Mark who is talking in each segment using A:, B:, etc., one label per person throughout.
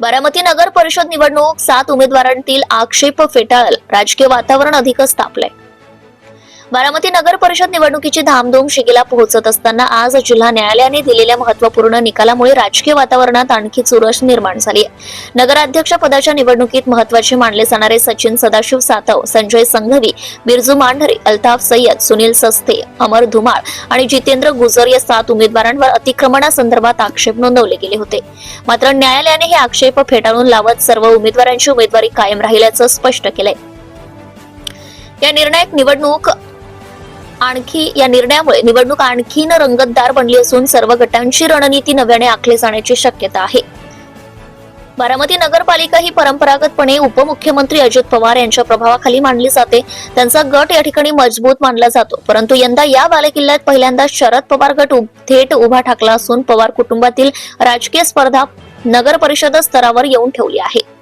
A: बारामती नगर परिषद निवडणूक सात उमेदवारांतील आक्षेप फेटाळल राजकीय वातावरण अधिकच तापलंय. बारामती नगर परिषद निवडणुकीची धामधूम शिगेला पोहोचत असताना आज जिल्हा न्यायालयाने दिलेल्या महत्त्वपूर्ण निकालामुळे राजकीय वातावरणात आणखी चुरस निर्माण झाली आहे. नगराध्यक्ष पदाच्या निवडणुकीत महत्त्वाचे मानले जाणारे सचिन सदाशिव सातव संजय संघवी बिरजू मांढरे अल्ताफ सय्यद सुनील सस्ते अमर धुमाळ आणि जितेंद्र गुजर या सात उमेदवारांवर अतिक्रमणासंदर्भात आक्षेप नोंदवले गेले होते. मात्र न्यायालयाने हे आक्षेप फेटाळून लावत सर्व उमेदवारांची उमेदवारी कायम राहिल्याचं स्पष्ट केलंय. या निर्णायक निवडणूक आणखी या निर्णयामुळे निवडणूक आणखीन रंगतदार बनली असून सर्व गटांची रणनीती नव्याने आखली जाण्याची शक्यता आहे. बारामती नगरपालिका ही परंपरागतपणे उपमुख्यमंत्री अजित पवार यांच्या प्रभावाखाली मानली जाते. त्यांचा गट या ठिकाणी मजबूत मानला जातो. परंतु यंदा या बालेकिल्ल्यात पहिल्यांदा शरद पवार गट उभ- थेट उभा ठाकला असून पवार कुटुंबातील राजकीय स्पर्धा नगर परिषद स्तरावर येऊन ठेवली आहे.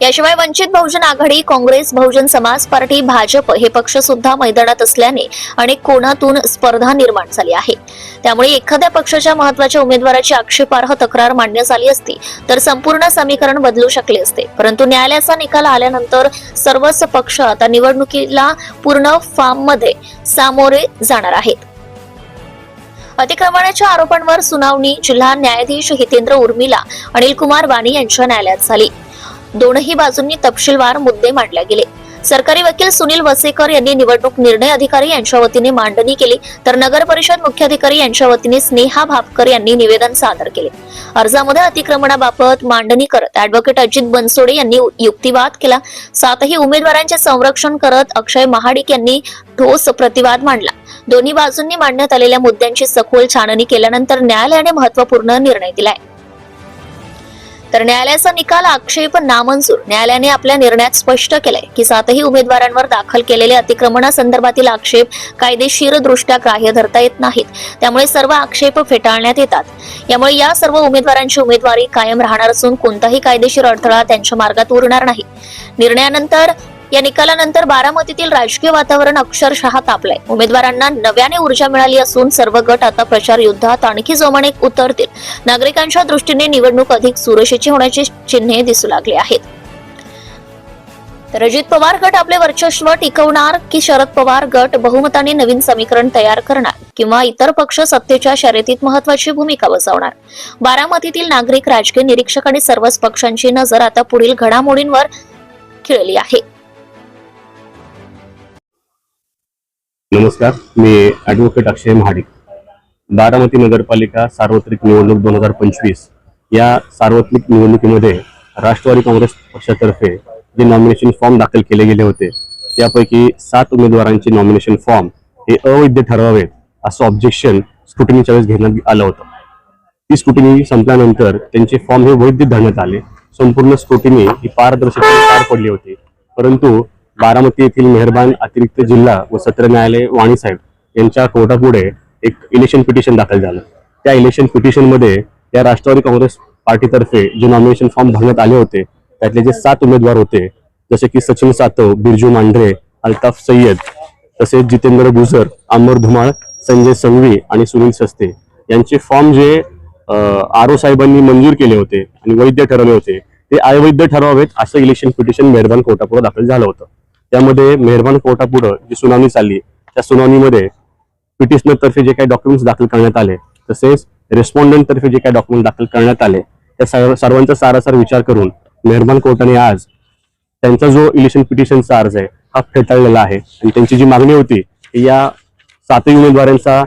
A: याशिवाय वंचित बहुजन आघाडी काँग्रेस बहुजन समाज पार्टी भाजप हे पक्ष सुद्धा मैदानात असल्याने अनेक कोणातून स्पर्धा निर्माण झाली आहे. त्यामुळे एखाद्या पक्षाच्या महत्त्वाच्या उमेदवाराची आक्षेपार्ह तक्रार मांडण्यात आली असती तर संपूर्ण समीकरण बदलू शकले असते. परंतु न्यायालयाचा निकाल आल्यानंतर सर्वच पक्ष आता निवडणुकीला पूर्ण फॉर्ममध्ये सामोरे जाणार आहेत. अतिक्रमणाच्या आरोपांवर सुनावणी जिल्हा न्यायाधीश हितेंद्र उर्मिला अनिल कुमार वाणी यांच्या न्यायालयात झाली. दोनही बाजूंनी तपशीलवार मुद्दे मांडले गेले. सरकारी वकील सुनील वसेकर यांनी निवडणूक निर्णय अधिकारी यांच्या वतीने मांडणी केली तर नगर परिषद मुख्याधिकारी यांच्या वतीने स्नेहा भापकर यांनी निवेदन सादर केले. अर्जामध्ये अतिक्रमणाबाबत मांडणी करत अॅडव्होकेट अजित बनसोडे यांनी युक्तिवाद केला. सातही उमेदवारांचे संरक्षण करत अक्षय महाडिक यांनी ठोस प्रतिवाद मांडला. दोन्ही बाजूंनी मांडण्यात आलेल्या मुद्द्यांची सखोल छाननी केल्यानंतर न्यायालयाने महत्त्वपूर्ण निर्णय दिलाय. तर न्यायालयाचा निकाल आक्षेप नामंजूर. न्यायालयाने आपल्या निर्णयात स्पष्ट केलंय की सातही उमेदवारांवर दाखल केलेले अतिक्रमणासंदर्भातील आक्षेप कायदेशीर दृष्ट्या ग्राह्य धरता येत नाहीत. त्यामुळे सर्व आक्षेप फेटाळण्यात येतात. यामुळे या सर्व उमेदवारांची उमेदवारी कायम राहणार असून कोणताही कायदेशीर अडथळा त्यांच्या मार्गात उरणार नाही. निर्णयानंतर या निकालानंतर बारामतीतील राजकीय वातावरण अक्षरशः तापलंय. उमेदवारांना नव्याने ऊर्जा मिळाली असून सर्व गट आता प्रचार युद्धात आणखी जोमाने उतरतील. नागरिकांच्या दृष्टीने निवडणूक अधिक सुरक्षेची होण्याची चिन्हे दिसू लागली आहेत. तर अजित पवार गट आपले वर्चस्व टिकवणार की शरद पवार गट बहुमताने नवीन समीकरण तयार करणार किंवा इतर पक्ष सत्तेच्या शर्यतीत महत्वाची भूमिका बजावणार? बारामतीतील नागरिक राजकीय निरीक्षक आणि सर्वच पक्षांची नजर आता पुढील घडामोडींवर खिळली आहे.
B: नमस्कार मी ॲडव्होकेट अक्षय महाडिक. बारामती नगरपालिका सार्वत्रिक निवडणूक दोन हजार पंचवीस या सार्वत्रिक निवडणुकीमध्ये राष्ट्रवादी काँग्रेस पक्षातर्फे जे नॉमिनेशन फॉर्म दाखल केले गेले होते त्यापैकी सात उमेदवारांचे नॉमिनेशन फॉर्म हे अवैध ठरवावेत असं ऑब्जेक्शन स्क्रुटिनीच्या वेळेस घेण्यात आलं होतं. ती स्क्रुटिनी संपल्यानंतर त्यांचे फॉर्म हे वैध धरण्यात आले. संपूर्ण स्क्रुटिनी ही पारदर्शक पार पडली होती. परंतु बारामती येथील मेहरबान अतिरिक्त जिल्हा व सत्र न्यायालय वाणी साहेब यांच्या कोर्टापुढे एक इलेक्शन पिटिशन दाखल झालं. त्या इलेक्शन पिटिशनमध्ये या राष्ट्रवादी काँग्रेस पार्टीतर्फे जे नॉमिनेशन फॉर्म भरण्यात आले होते त्यातले जे सात उमेदवार होते जसे की सचिन सातव बिरजू मांढरे अल्ताफ सय्यद तसेच जितेंद्र गुजर अमर धुमाळ संजय संघवी आणि सुनील सस्ते यांचे फॉर्म जे आर ओ साहेबांनी मंजूर केले होते आणि वैध ठरवले होते ते अवैध ठरवावेत असं इलेक्शन पिटिशन मेहरबान कोर्टापुढे दाखल झालं होतं. त्यामध्ये मेहरबान कोर्टापुढं जी सुनावणी चालली त्या सुनावणीमध्ये पिटिशनर तर्फे जे काही डॉक्युमेंट्स दाखल करण्यात आले तसेच रेस्पॉन्डंट तर्फे जे काही डॉक्युमेंट दाखल करण्यात आले त्या सर्वांचा सारासार विचार करून मेहरबान कोर्टाने आज त्यांचा जो इलेक्शन पिटिशनचा अर्ज आहे हा फेटाळलेला आहे आणि त्यांची जी मागणी होती या सातही उमेदवारांचा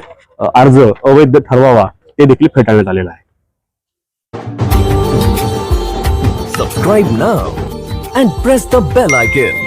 B: अर्ज अवैध ठरवावा ते देखील फेटाळण्यात आलेला आहे
C: Subscribe now and press the bell icon.